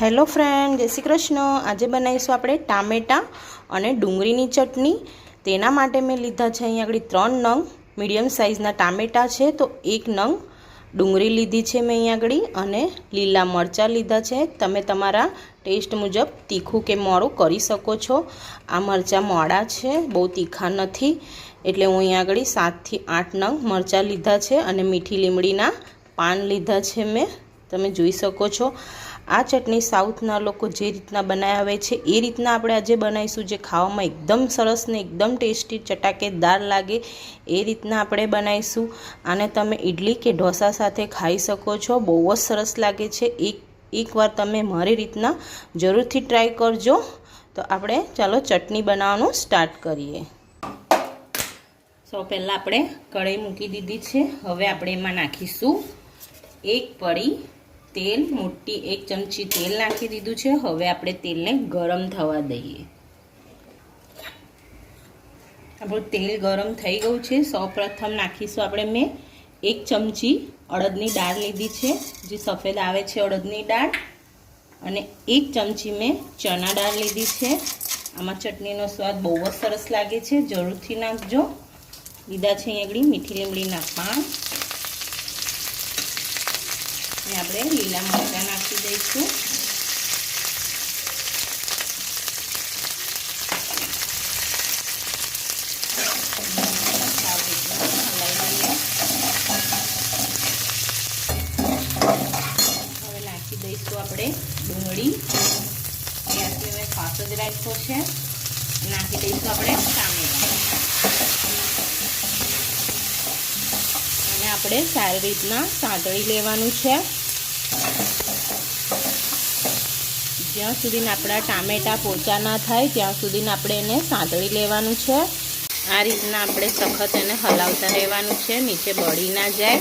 Hello friend, જય શ્રી કૃષ્ણ. આજે બનાવીશું આપણે ટામેટાં અને ડુંગળીની ચટણી. તેના માટે મેં લીધા છે અહીંયા આગળ ત્રણ નંગ મીડિયમ સાઇઝના ટામેટાં છે, તો એક નંગ ડુંગળી લીધી છે મેં અહીંયા આગળ અને લીલા મરચાં લીધા છે. તમે તમારા ટેસ્ટ મુજબ તીખું કે મોડું કરી શકો છો. આ મરચાં મોડા છે, બહુ તીખા નથી. એટલે હું અહીંયા આગળ સાતથી આઠ નંગ મરચાં લીધા છે અને મીઠી લીમડીના પાન લીધા છે મેં. તમે જોઈ શકો છો. આ ચટણી સાઉથના લોકો જે રીતના બનાવે છે, એ રીતના આપણે આજે બનાવીશું જે ખાવામાં એકદમ સરસ ને એકદમ ટેસ્ટી ચટાકેદાર લાગે, એ રીતના આપણે બનાવીશું. આને તમે ઇડલી કે ઢોસા સાથે ખાઈ શકો છો, બહુ જ સરસ લાગે છે. એક, એકવાર તમે મારી રીતના જરૂરથી ટ્રાય કરજો. તો આપણે ચાલો ચટણી બનાવવાનું સ્ટાર્ટ કરીએ. સૌ પહેલાં આપણે કઢાઈ મૂકી દીધી છે. હવે આપણે એમાં નાખીશું એક પડી તેલ, મોટી એક ચમચી તેલ નાખી દીધું છે. હવે આપણે તેલને ગરમ થવા દઈએ. આપણું તેલ ગરમ થઈ ગયું છે. સૌ પ્રથમ નાખીશું આપણે મેં એક ચમચી અડદની દાળ લીધી છે, જે સફેદ આવે છે અડદની દાળ. અને એક ચમચી મેં ચણા દાળ લીધી છે. આમાં ચટણીનો સ્વાદ બહુ જ સરસ લાગે છે. જરૂરથી નાખજો. લીધા છે અહીં આગળ મીઠી લીમડીના પાન. અને આપણે લીલા મરચાં નાખી દઈશું. હવે નાખી દઈશું આપણે ડુંગળી. ગેસની મેં ફાસ જ રાખ્યો છે. નાખી દઈશું આપણે ટામેટા અને આપણે સારી રીતના સાંતળી લેવાનું છે. જ્યાં સુધી આપણા ટામેટાં પોચા ના થાય, ત્યાં સુધી આપણે એને સાંતળી લેવાનું છે. આ રીતના આપણે સખત એને હલાવતા રહેવાનું છે, નીચે બળી ના જાય.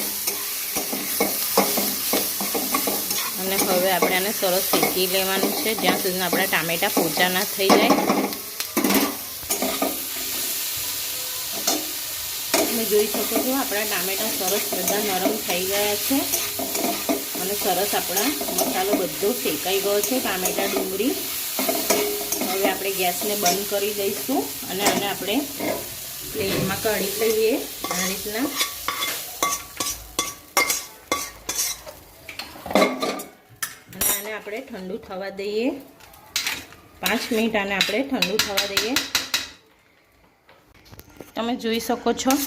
અને હવે આપણે આને સરસ શેકી લેવાનું છે, જ્યાં સુધી આપણા ટામેટાં પોચા ના થઈ જાય. તમે જોઈ શકો છો, આપણા ટામેટાં સરસ બધા નરમ થઈ ગયા છે. અને સરસ આપણા મસાલો બધો શેકાઈ ગયો છે ટામેટા, ડુંગળી. હવે આપણે ગેસને બંધ કરી દઈશું અને આને આપણે પ્લેટમાં કાઢી લઈએ આ રીતના. અને આને આપણે ઠંડુ થવા દઈએ. પાંચ મિનિટ આને આપણે ઠંડુ થવા દઈએ. તમે જોઈ શકો છો.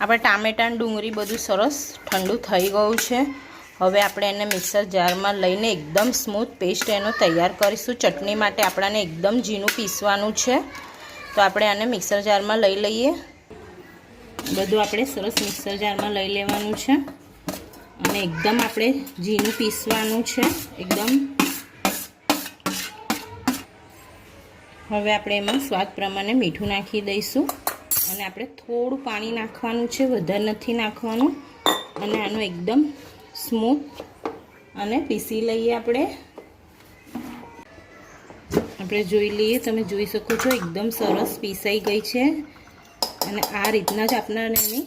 આપણે ટામેટાં ડુંગળી બધું સરસ ઠંડુ થઈ ગયું છે. હવે આપણે એને મિક્સર જારમાં લઈને એકદમ સ્મૂથ પેસ્ટ એનો તૈયાર કરીશું. ચટણી માટે આપણાને એકદમ ઝીણું પીસવાનું છે. તો આપણે આને મિક્સર જારમાં લઈ લઈએ. બધું આપણે સરસ મિક્સર જારમાં લઈ લેવાનું છે. અને એકદમ આપણે ઝીણું પીસવાનું છે. એકદમ. હવે આપણે એમાં સ્વાદ પ્રમાણે મીઠું નાખી દઈશું. અને આપણે થોડું પાણી નાખવાનું છે. વધારે નથી નાખવાનું. અને આનું એકદમ સ્મૂથ અને પીસી લઈએ આપણે. આપણે જોઈ લઈએ, તમે જોઈ શકો છો, એકદમ સરસ પીસાઈ ગઈ છે. અને આ રીતના જ આપણાને એની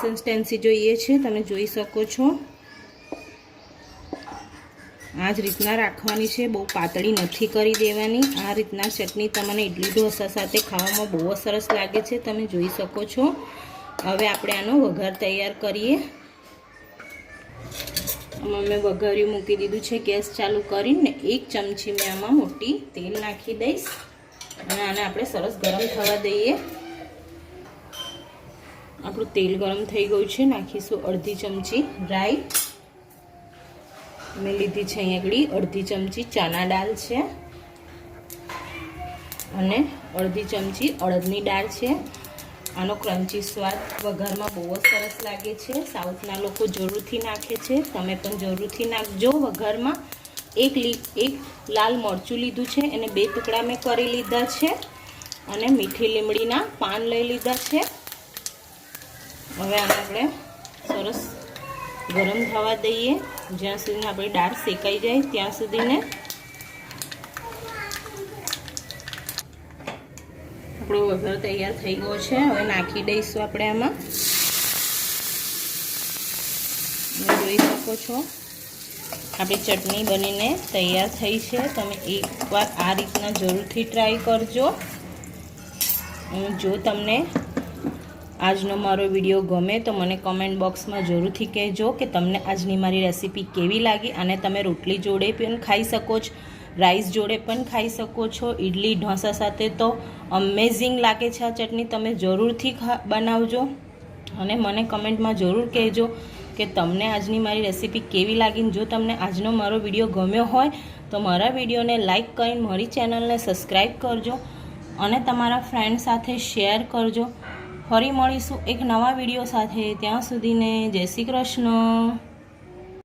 કન્સિસ્ટન્સી જોઈએ છે, તમે જોઈ શકો છો. આ જ રીતના રાખવાની છે, બહુ પાતળી નથી કરી દેવાની. આ રીતના ચટણી તમને ઇડલી ઢોસા સાથે ખાવામાં બહુ સરસ લાગે છે, તમે જોઈ શકો છો. હવે આપણે આનો વઘાર તૈયાર કરીએ. આમાં મેં વઘાર્યું, મૂકી દીધું છે. ગેસ ચાલુ કરીને એક ચમચી મેં આમાં મોટી તેલ નાખી દઈશ. અને આને આપણે સરસ ગરમ થવા દઈએ. આપણું તેલ ગરમ થઈ ગયું છે. નાખીશું અડધી ચમચી રાઈ. મેં લીધી છે અહીંયા આગળ અડધી ચમચી ચણા દાળ છે. અને અડધી ચમચી અડદની દાળ છે. આનો ક્રન્ચી સ્વાદ વઘારમાં બહુ જ સરસ લાગે છે. સાઉથના લોકો જરૂરથી નાખે છે. તમે પણ જરૂરથી નાખજો વઘારમાં. એક લી, એક લાલ મરચું લીધું છે. એને બે ટુકડા મેં કરી લીધા છે. અને મીઠી લીમડીના પાન લઈ લીધા છે. હવે આને આપણે સરસ ગરમ થવા દઈએ. જ્યાં સુધી આપણી દાળ શેકાઈ જાય ત્યાં સુધીને આપણો વઘાર તૈયાર થઈ ગયો છે. હવે નાખી દઈશું આપણે આમાં. જોઈ શકો છો. આપણી ચટણી બનીને તૈયાર થઈ છે. તમે એકવાર આ રીતના જરૂરથી ટ્રાય કરજો. જો તમને આજનો મારો વીડિયો ગમે તો મને કમેન્ટ બોક્સમાં જરૂરથી કહેજો કે તમને આજની મારી રેસીપી કેવી લાગી અને તમે રોટલી જોડે પણ ખાઈ શકો છો. રાઈસ જોડે પણ ખાઈ શકો છો. ઇડલી ઢોસા સાથે તો અમેઝિંગ લાગે છે આ ચટણી. તમે જરૂરથી બનાવજો. અને મને કમેન્ટમાં જરૂર કહેજો કે તમને આજની મારી રેસીપી કેવી લાગી જો તમને આજનો મારો વીડિયો ગમ્યો હોય, તો મારા વિડીયોને લાઇક કરીને મારી ચેનલને સબસ્ક્રાઈબ કરજો અને તમારા ફ્રેન્ડ સાથે શેર કરજો. ફરી મળીશું એક નવા વીડિયો સાથે. ત્યાં સુધીને જય શ્રી કૃષ્ણ.